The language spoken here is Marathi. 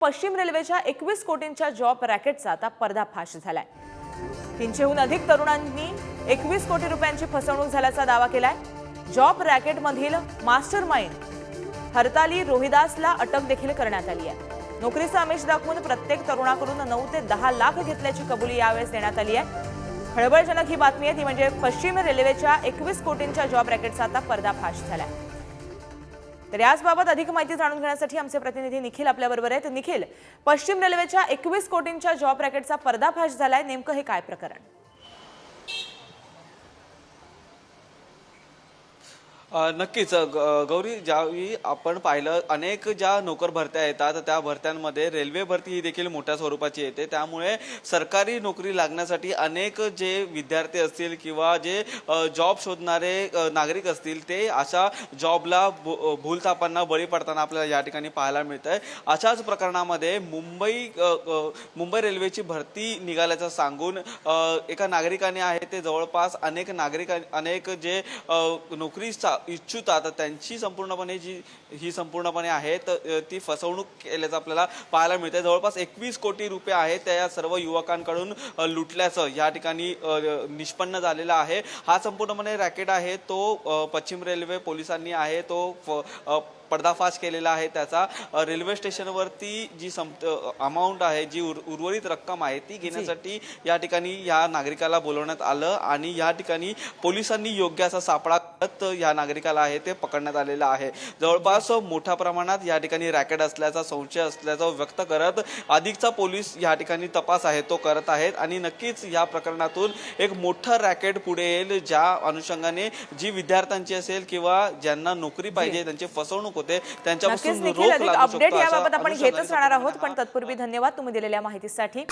पश्चिम रेल्वेच्या एकवीस कोटींच्या जॉब रॅकेटचा आता पर्दाफाश झालाय. तीनशेहून अधिक तरुणांनी एकवीस कोटी रुपयांची फसवणूक झाल्याचा दावा केलाय. जॉब रॅकेटमधील मास्टर माइंड हरताली रोहिदासला अटक देखील करण्यात आली आहे. नोकरीचा आमिष दाखवून प्रत्येक तरुणाकडून नऊ ते दहा लाख घेतल्याची कबुली यावेळेस देण्यात आली आहे. खळबळजनक ही बातमी आहे ती म्हणजे पश्चिम रेल्वेच्या एकवीस कोटींच्या जॉब रॅकेटचा आता पर्दाफाश झालाय. तर याचबाबत अधिक माहिती जाणून घेण्यासाठी आमचे प्रतिनिधी निखिल आपल्याबरोबर आहेत. निखिल पश्चिम रेल्वेच्या एकवीस कोटींच्या जॉब रॅकेटचा पर्दाफाश झालाय. नेमकं हे काय प्रकरण? नक्कीच. ग- गौरी ज्यावेळी आपण पाहिलं अनेक ज्या नोकर भरत्या येतात त्या भरत्यांमध्ये रेल्वे भरती ही देखील मोठ्या स्वरूपाची येते. त्यामुळे सरकारी नोकरी लागण्यासाठी अनेक जे विद्यार्थी असतील किंवा जे जॉब शोधणारे नागरिक असतील ते अशा जॉबला भूलतापांना बळी पडताना आपल्याला या ठिकाणी पाहायला मिळत आहे अशाच प्रकरणामध्ये मुंबई मुंबई रेल्वेची भरती निघाल्याचं सांगून एका नागरिकाने आहे ते जवळपास अनेक नागरिक अनेक जे नोकरीचा चा- इच्छुतात त्यांची संपूर्णपणे जी ही संपूर्णपणे आहे तर ती फसवणूक केल्याचं आपल्याला पाहायला मिळते जवळपास एकवीस कोटी रुपये आहेत त्या या सर्व युवकांकडून लुटल्याचं या ठिकाणी निष्पन्न झालेलं आहे. हा संपूर्णपणे रॅकेट आहे तो पश्चिम रेल्वे पोलिसांनी आहे तो पर्दाफाश केलेला आहे त्याचा. रेल्वे स्टेशनवरती जी सम अमाऊंट आहे जी उर उर्वरित रक्कम आहे ती घेण्यासाठी या ठिकाणी या नागरिकाला बोलवण्यात आलं आणि या ठिकाणी पोलिसांनी योग्य असा सापळा करत या नागरिकाला आहे ते पकडण्यात आलेलं आहे. जवळपास मोठ्या प्रमाणात या ठिकाणी रॅकेट असल्याचा संशय असल्याचा व्यक्त करत अधिकचा पोलीस या ठिकाणी तपास आहे तो करत आहेत. आणि नक्कीच या प्रकरणातून एक मोठं रॅकेट पुढे येईल ज्या अनुषंगाने जी विद्यार्थ्यांची असेल किंवा ज्यांना नोकरी पाहिजे त्यांची फसवणूक होते त्यांच्यापासून रोख अपडेट याबाबत आपण घेतच राहणार आहोत पण तत्पूर्वी धन्यवाद तुम्ही दिलेल्या माहितीसाठी.